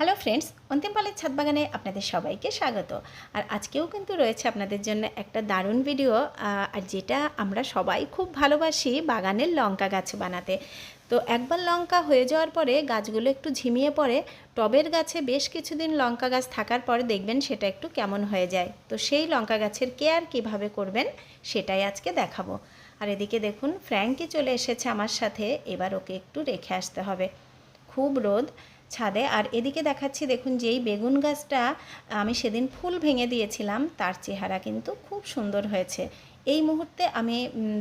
Hello friends, অন্তিম পালের ছাদ বাগানে আপনাদের সবাইকে স্বাগত। আর আজকেও কিন্তু রয়েছে আপনাদের জন্য একটা দারুণ ভিডিও আর যেটা আমরা সবাই খুব ভালোবাসি বাগানের লঙ্কা গাছ বানাতে। তো একবার লঙ্কা হয়ে যাওয়ার পরে গাছগুলো একটু ঝিমিয়ে পড়ে, টবের গাছে বেশ কিছুদিন লঙ্কা গাছ থাকার পরে দেখবেন সেটা একটু কেমন হয়ে যায়। তো সেই লঙ্কা গাছের কেয়ার কীভাবে করবেন সেটাই আজকে দেখাবো। আর এদিকে দেখুন ফ্র্যাঙ্কি চলে এসেছে আমার সাথে, এবার ওকে একটু রেখে আসতে হবে। খুব রোদ ছাদে। আর এদিকে দেখাচ্ছি, দেখুন যেই বেগুন গাছটা আমি সেদিন ফুল ভেঙে দিয়েছিলাম, তার চেহারা কিন্তু খুব সুন্দর হয়েছে। এই মুহূর্তে আমি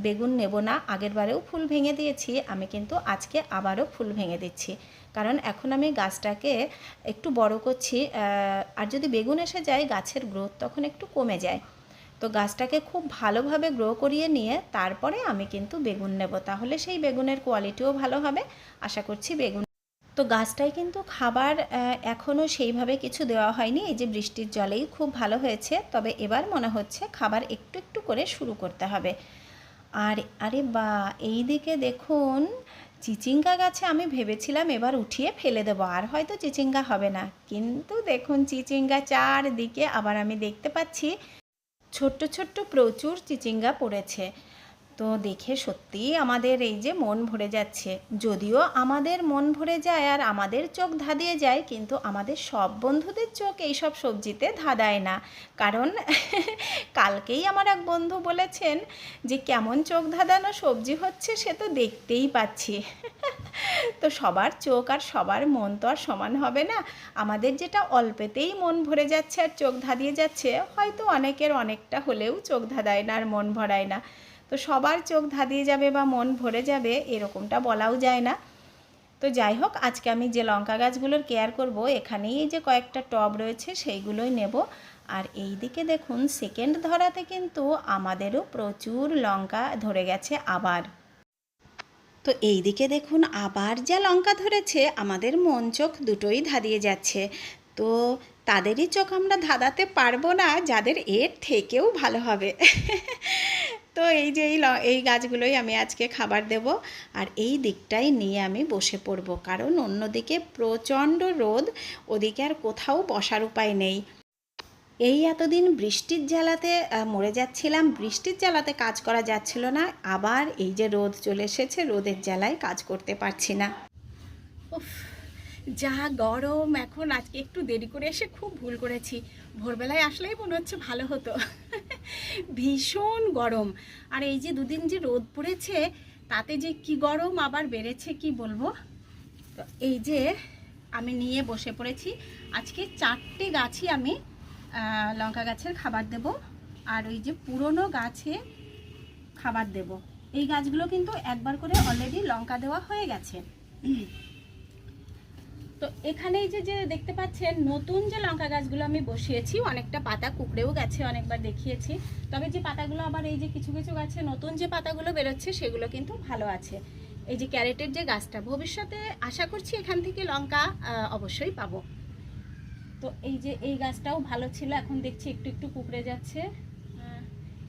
বেগুন নেব না, আগের বারেও ফুল ভেঙে দিয়েছি, আমি কিন্তু আজকে আবারও ফুল ভেঙে দিচ্ছি। কারণ এখন আমি গাছটাকে একটু বড় করছি আর যদি বেগুন এসে যায়, গাছের গ্রোথ তখন একটু কমে যায়। তো গাছটাকে খুব ভালোভাবে গ্রো করিয়ে নিয়ে তারপরে আমি কিন্তু বেগুন নেব। তাহলে সেই বেগুনের কোয়ালিটিও ভালো হবে। আশা করছি বেগুন তো গাছটায় কিন্তু খাবার এখনও সেইভাবে কিছু দেওয়া হয়নি। এই যে বৃষ্টির জলেই খুব ভালো হয়েছে। তবে এবার মনে হচ্ছে খাবার একটু একটু করে শুরু করতে হবে। আর, আরে বা, এই দিকে দেখুন, চিচিঙ্গা গাছে আমি ভেবেছিলাম এবার উঠিয়ে ফেলে দেবো। আর হয়তো চিচিঙ্গা হবে না। কিন্তু দেখুন, চিচিঙ্গা চারদিকে আবার আমি দেখতে পাচ্ছি, ছোট্ট ছোট্ট প্রচুর চিচিঙ্গা পড়েছে। তো দেখে সত্যিই আমাদের এই যে মন ভরে যাচ্ছে। যদিও আমাদের মন ভরে যায় আর আমাদের চোখ ধাঁধিয়ে যায়, কিন্তু আমাদের সব বন্ধুদের চোখ এইসব সবজিতে ধাঁধায় না। কারণ কালকেই আমার এক বন্ধু বলেছেন যে, কেমন চোখ ধাঁধানো সবজি হচ্ছে সে তো দেখতেই পাচ্ছি। তো সবার চোখ আর সবার মন তো আর সমান হবে না। আমাদের যেটা অল্পেতেই মন ভরে যাচ্ছে আর চোখ ধাঁধিয়ে যাচ্ছে, হয়তো অনেকের অনেকটা হলেও চোখ ধাঁধায় না আর মন ভরায় না। তো সবার চোখ ধাঁধিয়ে যাবে বা মন ভরে যাবে, এরকমটা বলাও যায় না। তো যাই হোক, আজকে আমি যে লঙ্কা গাছগুলোর কেয়ার করব, এখানেই যে কয়েকটা টব রয়েছে, সেইগুলোই নেব। আর এই দিকে দেখুন সেকেন্ড ধরাতে কিন্তু আমাদেরও প্রচুর লঙ্কা ধরে গেছে আবার। তো এই দিকে দেখুন, আবার যা লঙ্কা ধরেছে, আমাদের মন চোখ দুটোই ধাঁধিয়ে যাচ্ছে। তো তাদেরই চোখ আমরা ধাঁধাতে পারব না, যাদের এর থেকেও ভালো হবে। তো এই যে এই গাছগুলোই আমি আজকে খাবার দেব। আর এই দিকটাই নিয়ে আমি বসে পড়ব, কারণ অন্যদিকে প্রচণ্ড রোদ, ওদিকে আর কোথাও বসার উপায় নেই। এই এতদিন বৃষ্টির জ্বালাতে মরে যাচ্ছিলাম, বৃষ্টির জ্বালাতে কাজ করা যাচ্ছিল না, আবার এই যে রোদ চলে এসেছে, রোদের জ্বালায় কাজ করতে পারছি না। উফ যা গরম, এখন আজকে একটু দেরি করে এসে খুব ভুল করেছি। ভোরবেলায় আসলেই মনে হচ্ছে ভালো হতো। ভীষণ গরম। আর এই যে দুদিন যে রোদ পড়েছে, তাতে যে কি গরম, আবার বেড়েছে কি বলব? তো এই যে আমি নিয়ে বসে পড়েছি। আজকে চারটে গাছই আমি লঙ্কা গাছের খাবার দেব। আর ওই যে পুরনো গাছে খাবার দেব। এই গাছগুলো কিন্তু একবার করে অলরেডি লঙ্কা দেওয়া হয়ে গেছে। তো এখানে এই যে যে দেখতে পাচ্ছেন, নতুন যে লঙ্কা গাছগুলো আমি বসিয়েছি, অনেকটা পাতা কুকড়েও গেছে, অনেকবার দেখিয়েছি। তবে যে পাতাগুলো আবার এই যে কিছু কিছু গাছে নতুন যে পাতাগুলো বেরোচ্ছে, সেগুলো কিন্তু ভালো আছে। এই যে ক্যারেটের যে গাছটা, ভবিষ্যতে আশা করছি এখান থেকে লঙ্কা অবশ্যই পাবো। তো এই যে এই গাছটাও ভালো ছিল, এখন দেখছি একটু একটু কুকড়ে যাচ্ছে।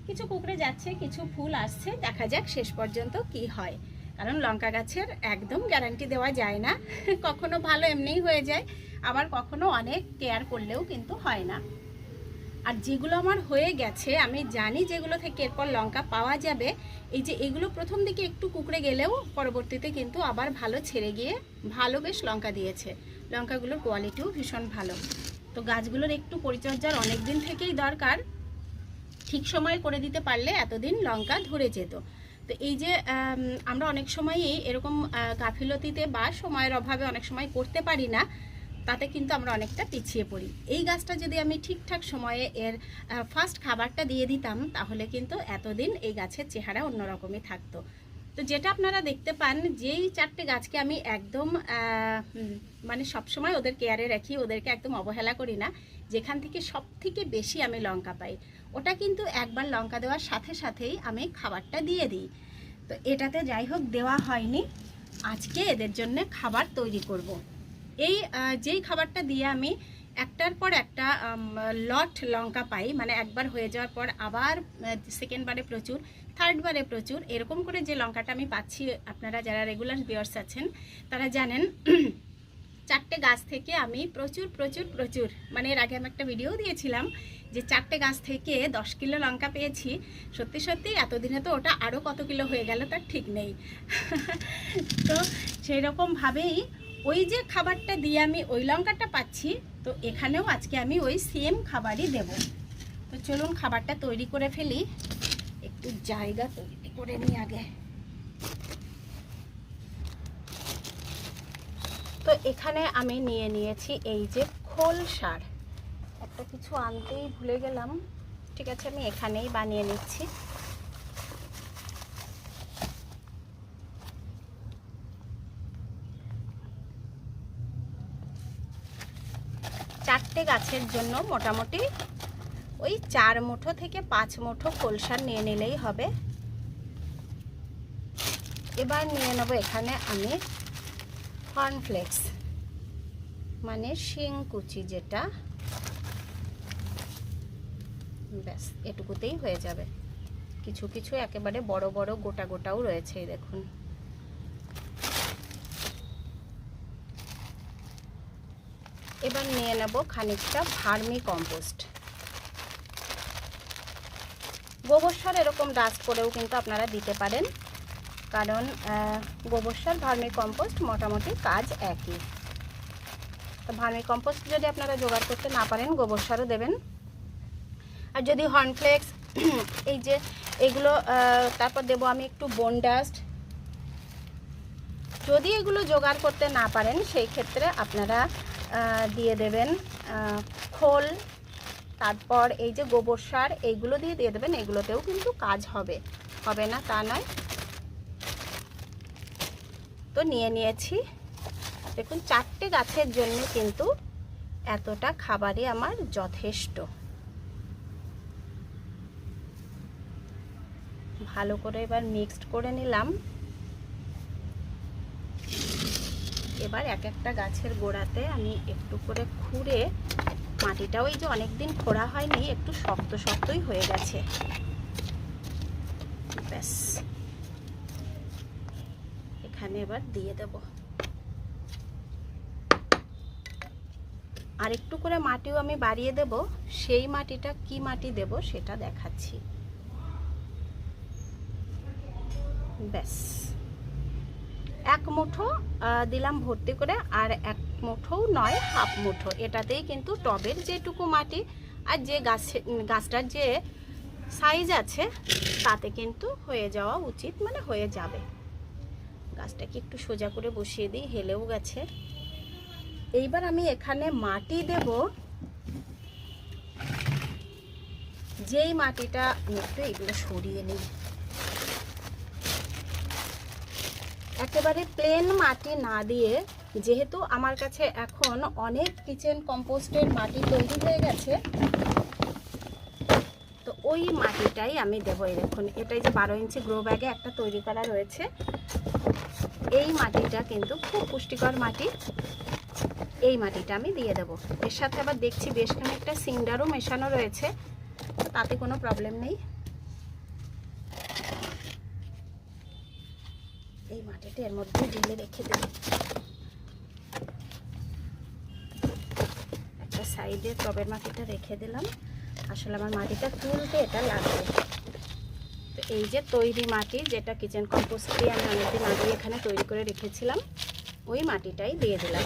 কিছু কুকড়ে যাচ্ছে, কিছু ফুল আসছে, দেখা যাক শেষ পর্যন্ত কি হয়। কারণ লঙ্কা গাছের একদম গ্যারান্টি দেওয়া যায় না। কখনো ভালো এমনিই হয়ে যায়, আবার কখনো অনেক কেয়ার করলেও কিন্তু হয় না। আর যেগুলো আমার হয়ে গেছে, আমি জানি যেগুলো থেকে এরপর লঙ্কা পাওয়া যাবে, এই যে এগুলো প্রথম দিকে একটু কুকড়ে গেলেও পরবর্তীতে কিন্তু আবার ভালো ছেড়ে গিয়ে ভালো বেশ লঙ্কা দিয়েছে। লঙ্কাগুলোর কোয়ালিটিও ভীষণ ভালো। তো গাছগুলোর একটু পরিচর্যার অনেক দিন থেকেই দরকার। ঠিক সময়ে করে দিতে পারলে এতদিন লঙ্কা ধরে যেত। তো এই যে আমরা অনেক সময়ই এরকম গাফিলতিতে বা সময়ের অভাবে অনেক সময় করতে পারি না, তাতে কিন্তু আমরা অনেকটা পিছিয়ে পড়ি। এই গাছটা যদি আমি ঠিকঠাক সময়ে এর ফার্স্ট খাবারটা দিয়ে দিতাম, তাহলে কিন্তু এতদিন এই গাছের চেহারা অন্যরকমই থাকতো। তো যেটা আপনারা দেখতে পান, যেই চারটে গাছকে আমি একদম মানে সবসময় ওদের কেয়ারে রাখি, ওদেরকে একদম অবহেলা করি না, যেখান থেকে সব থেকে বেশি আমি লঙ্কা পাই। ওটা কিন্তু একবার লঙ্কা দেওয়ার সাথে সাথেই আমি খাবারটা দিয়ে দিই তো এটাতে যাই হোক দেওয়া হয়নি আজকে এদের জন্য খাবার তৈরি করব। এই যেই খাবারটা দিয়ে আমি একটার পর একটা লট লঙ্কা পাই মানে একবার হয়ে যাওয়ার পর আবার সেকেন্ড বারে প্রচুর থার্ড বারে প্রচুর, এরকম করে যে লঙ্কাটা আমি পাচ্ছি, আপনারা যারা রেগুলার বিয়ার্স আছেন, তারা জানেন চারটে গাছ থেকে আমি প্রচুর প্রচুর প্রচুর মানে এর আগে আমি একটা ভিডিও দিয়েছিলাম যে চারটে গাছ থেকে দশ কিলো লঙ্কা পেয়েছি। সত্যি সত্যি, এতদিনে তো ওটা আরও কত কিলো হয়ে গেল তার ঠিক নেই। তো সেই রকমভাবেই ওই যে খাবারটা দিয়ে আমি ওই লঙ্কাটা পাচ্ছি, তো এখানেও আজকে আমি ওই সেম খাবারই দেব। তো চলুন খাবারটা তৈরি করে ফেলি। একটু জায়গা তৈরি করে নিই আগে। তো এখানে আমি নিয়ে নিয়েছি এই যে খোল সার। একটা কিছু আনতেই ভুলে গেলাম। ঠিক আছে, আমি এখানেই বানিয়ে নিচ্ছি। চারটে গাছের জন্য মোটামুটি ওই চার মুঠো থেকে পাঁচ মুঠো খোলসার নিয়ে নিলেই হবে। এবার নিয়ে নেব এখানে আমি কর্নফ্লেক্স মানে শিংকুচি যেটা, ব্যাস, এটুকুতেই হয়ে যাবে। কিছু কিছু একেবারে বড় বড় গোটা গোটাও রয়েছে দেখুন। এবার নিয়ে নেব খানিকটা ভার্মি কম্পোস্ট। গোবর সার এরকম ডাস্ট করেও কিন্তু আপনারা দিতে পারেন। কারণ গোবর সার, ভার্মি কম্পোস্ট মোটামুটি কাজ একই। তো ভার্মি কম্পোস্ট যদি আপনারা জোগাড় করতে না পারেন, গোবর সারও দেবেন। আর যদি হর্নফ্লেক্স, এই যে এগুলো তারপর দেবো আমি একটু বোন ডাস্ট। যদি এগুলো জোগাড় করতে না পারেন, সেই ক্ষেত্রে আপনারা দিয়ে দেবেন খোল। তারপর এই যে গোবর সার, এইগুলো দিয়ে দিয়ে দেবেন, এগুলোতেও কিন্তু কাজ হবে। হবে না তা নয়। তো নিয়ে নিয়েছি। দেখুন, চারটে গাছের জন্য কিন্তু এতটা খাবারই আমার যথেষ্ট। ভালো করে এবার মিক্সড করে নিলাম। এবার এক একটা গাছের গোড়াতে আমি একটু করে খুঁড়ে, মাটিটাও এই যে অনেক দিন খোঁড়া হয়নি, একটু শক্ত শক্তই হয়ে গেছে। ব্যাস। এবার দিয়ে দেব। আর একটু করে মাটিও আমি বাড়িয়ে দেব। সেই মাটিটা কি মাটি দেব সেটা দেখাচ্ছি। ব্যাস। এক মুঠো দিলাম ভর্তি করে, আর এক মুঠোও নয়, হাফ মুঠো। এটাতেই কিন্তু টবের যেটুকু মাটি, আর যে গাছে গাছটার যে সাইজ আছে, তাতে কিন্তু হয়ে যাওয়া উচিত মানে হয়ে যাবে। গাছটাকে একটু সোজা করে বসিয়ে দিই, হেলেও গেছে। এইবার আমি এখানে মাটি দেব। যেই মাটিটা একটু এগুলো সরিয়ে নিই। একেবারে প্লেন মাটি না দিয়ে, যেহেতু আমার কাছে এখন অনেক কিচেন কম্পোস্টের মাটি তৈরি হয়ে গেছে ওই মাটিটাই আমি দেবো দেখুন এটাই যে বারো ইঞ্চি গ্রো ব্যাগে একটা তৈরি করা রয়েছে। এই মাটিটা কিন্তু খুব পুষ্টিকর মাটি। এই মাটিটা আমি দিয়ে দেবো। এর সাথে আবার দেখছি বেশ খানিকটা সিন্ডারও মেশানো রয়েছে। তো তাতে কোনো প্রবলেম নেই। এই মাটিটা এর মধ্যে ঢেলে রেখে দেব। একটা সাইডে টবের মাটিটা রেখে দিলাম। আসলে আমার মাটিটা তুলতে এটা লাগবে। তো এই যে তৈরি মাটি, যেটা কিচেন কম্পোস্ট দিয়ে আমি অনেকদিন আগে এখানে তৈরি করে রেখেছিলাম, ওই মাটিটাই দিয়ে দিলাম।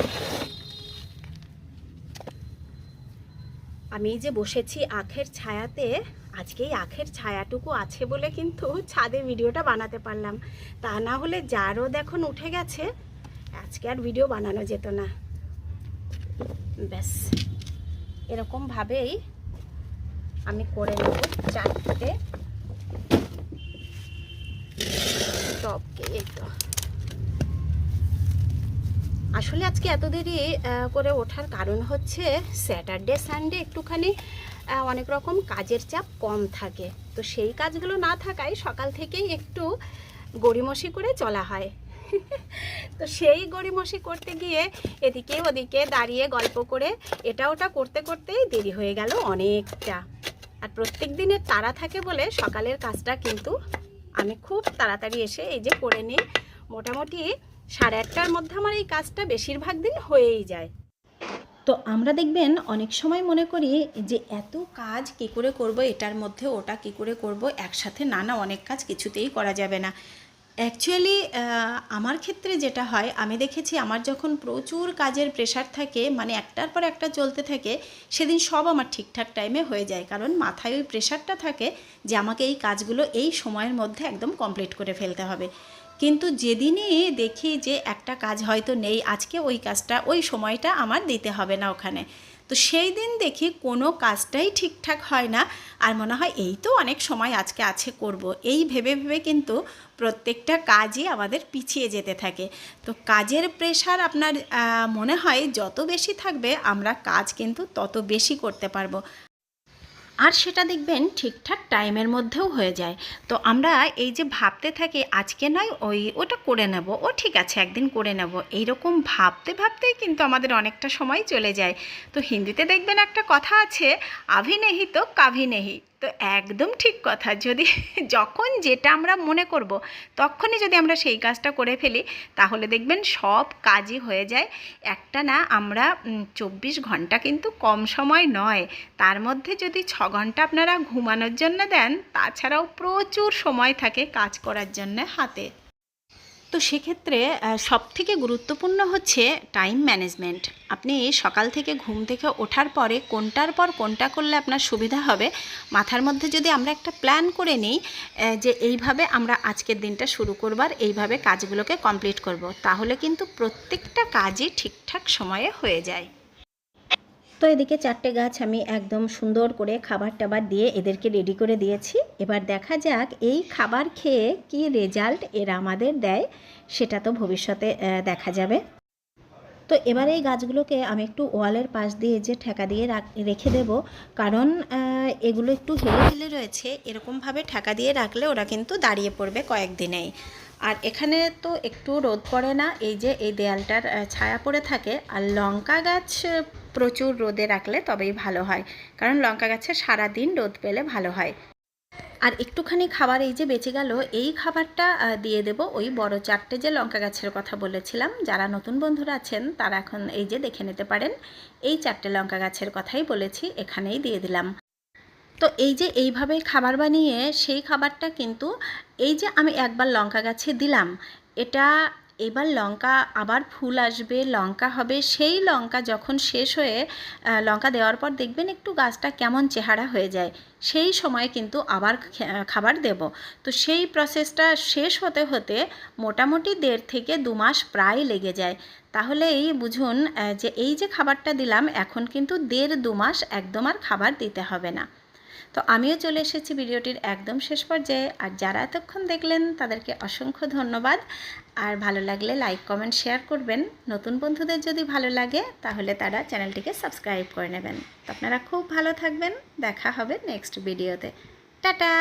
আমি যে বসেছি আখের ছায়াতে, আজকে এই আখের ছায়াটুকু আছে বলে কিন্তু ছাদে ভিডিওটা বানাতে পারলাম। তা না হলে যারও দেখুন উঠে গেছে, আজকে আর ভিডিও বানানো যেত না। ব্যাস, এরকমভাবেই আমি করে নেব চারটে আসলে আজকে এত দেরি করে ওঠার কারণ হচ্ছে স্যাটারডে, সানডে একটুখানি অনেক রকম কাজের চাপ কম থাকে। তো সেই কাজগুলো না থাকায় সকাল থেকেই একটু গড়িমসি করে চলা হয়। তো সেই গড়িমসি করতে গিয়ে এদিকে ওদিকে দাঁড়িয়ে গল্প করে, এটা ওটা করতে করতেই দেরি হয়ে গেল অনেকটা। আর প্রত্যেক দিনের তারা থাকে বলে সকালের কাজটা কিন্তু আমি খুব তাড়াতাড়ি এসে এই যে করে নিই। মোটামুটি সাড়ে আটটার মধ্যে আমার এই কাজটা বেশিরভাগ দিন হয়েই যায়। তো আমরা দেখবেন অনেক সময় মনে করি যে এত কাজ কি করে করব, এটার মধ্যে ওটা কি করে করব, একসাথে নানা অনেক কাজ কিছুতেই করা যাবে না। অ্যাকচুয়ালি আমার ক্ষেত্রে যেটা হয়, আমি দেখেছি আমার যখন প্রচুর কাজের প্রেশার থাকে মানে একটার পর একটা চলতে থাকে, সেদিন সব আমার ঠিকঠাক টাইমে হয়ে যায়। কারণ মাথায় ওই প্রেশারটা থাকে যে আমাকে এই কাজগুলো এই সময়ের মধ্যে একদম কমপ্লিট করে ফেলতে হবে। কিন্তু যেদিনই দেখি যে একটা কাজ হয়তো নেই, আজকে ওই কাজটা, ওই সময়টা আমার দিতে হবে না ওখানে। তো সেই দিন দেখি কোনো কাজটাই ঠিকঠাক হয় না। আর মনে হয় এই তো অনেক সময় আজকে আছে করব। এই ভেবে ভেবে কিন্তু প্রত্যেকটা কাজই আমাদের পিছিয়ে যেতে থাকে। তো কাজের প্রেশার আপনার মনে হয় যত বেশি থাকবে আমরা কাজ কিন্তু তত বেশি করতে পারব। আর সেটা দেখবেন ঠিকঠাক টাইমের মধ্যেও হয়ে যায়। তো আমরা এই যে ভাবতে থাকি, আজকে নয়, ওই ওটা করে নেব, ও ঠিক আছে, একদিন করে নেব। এইরকম ভাবতে ভাবতেই কিন্তু আমাদের অনেকটা সময় চলে যায়। তো হিন্দিতে দেখবেন একটা কথা আছে আভি নেহি তো কাভি নেহি তো একদম ঠিক কথা। যদি যখন যেটা আমরা মনে করব, তখনই যদি আমরা সেই কাজটা করে ফেলি, তাহলে দেখবেন সব কাজই হয়ে যায়। একটা না, আমরা চব্বিশ ঘণ্টা কিন্তু কম সময় নয়। তার মধ্যে যদি ছ ঘণ্টা আপনারা ঘুমানোর জন্য দেন, তাছাড়াও প্রচুর সময় থাকে কাজ করার জন্য হাতে। তো সেক্ষেত্রে সব থেকে গুরুত্বপূর্ণ হচ্ছে টাইম ম্যানেজমেন্ট আপনি সকাল থেকে ঘুম থেকে ওঠার পরে কোনটার পর কোনটা করলে আপনার সুবিধা হবে, মাথার মধ্যে যদি আমরা একটা প্ল্যান করে নিই যে এইভাবে আমরা আজকের দিনটা শুরু করবার এইভাবে কাজগুলোকে কমপ্লিট করব, তাহলে কিন্তু প্রত্যেকটা কাজই ঠিকঠাক সময়ে হয়ে যায়। তো এদিকে চারটে গাছ আমি একদম সুন্দর করে খাবার টাবার দিয়ে এদেরকে রেডি করে দিয়েছি। এবার দেখা যাক এই খাবার খেয়ে কি রেজাল্ট এরা আমাদের দেয়, সেটা তো ভবিষ্যতে দেখা যাবে। তো এবার এই গাছগুলোকে আমি একটু ওয়ালের পাশ দিয়ে যে ঠেকা দিয়ে রাখ- দেব। কারণ এগুলো একটু হেলে হেলে রয়েছে এরকমভাবে ঠেকা দিয়ে রাখলে ওরা কিন্তু দাঁড়িয়ে পড়বে কয়েকদিনেই। আর এখানে তো একটু রোদ পড়ে না, এই যে এই দেয়ালটার ছায়া পড়ে থাকে। আর লঙ্কা গাছ প্রচুর রোদে রাখলে তবেই ভালো হয়। কারণ লঙ্কা গাছে সারাদিন রোদ পেলে ভালো হয়। আর একটুখানি খাবার এই যে বেঁচে গেল, এই খাবারটা দিয়ে দেব ওই বড় চারটে যে লঙ্কা গাছের কথা বলেছিলাম। যারা নতুন বন্ধুরা আছেন, তারা এখন এই যে দেখে নিতে পারেন, এই চারটে লঙ্কা গাছের কথাই বলেছি, এখানেই দিয়ে দিলাম। তো এই যে এইভাবে খাবার বানিয়ে, সেই খাবারটা কিন্তু, এই যে আমি একবার লঙ্কা গাছে দিলাম, এটা এবার লঙ্কা, আবার ফুল আসবে, লঙ্কা হবে। সেই লঙ্কা যখন শেষ হয়ে লঙ্কা দেওয়ার পর দেখবেন একটু গাছটা কেমন চেহারা হয়ে যায়। সেই সময় কিন্তু আবার খাবার দেব। তো সেই প্রসেসটা শেষ হতে হতে মোটামুটি দেড় থেকে দু মাস প্রায় লেগে যায়। তাহলে এই বুঝুন যে এই যে খাবারটা দিলাম, এখন কিন্তু দেড় দু মাস একদম আর খাবার দিতে হবে না। তো আমিও চলে এসেছি ভিডিওটির একদম শেষ পর্যায়ে। আর যারা এতক্ষণ দেখলেন, তাদেরকে অসংখ্য ধন্যবাদ। আর ভালো লাগলে লাইক, কমেন্ট, শেয়ার করবেন। নতুন বন্ধুদের যদি ভালো লাগে, তাহলে তারা চ্যানেলটিকে সাবস্ক্রাইব করে নেবেন। তো আপনারা খুব ভালো থাকবেন। দেখা হবে নেক্সট ভিডিওতে। টাটা!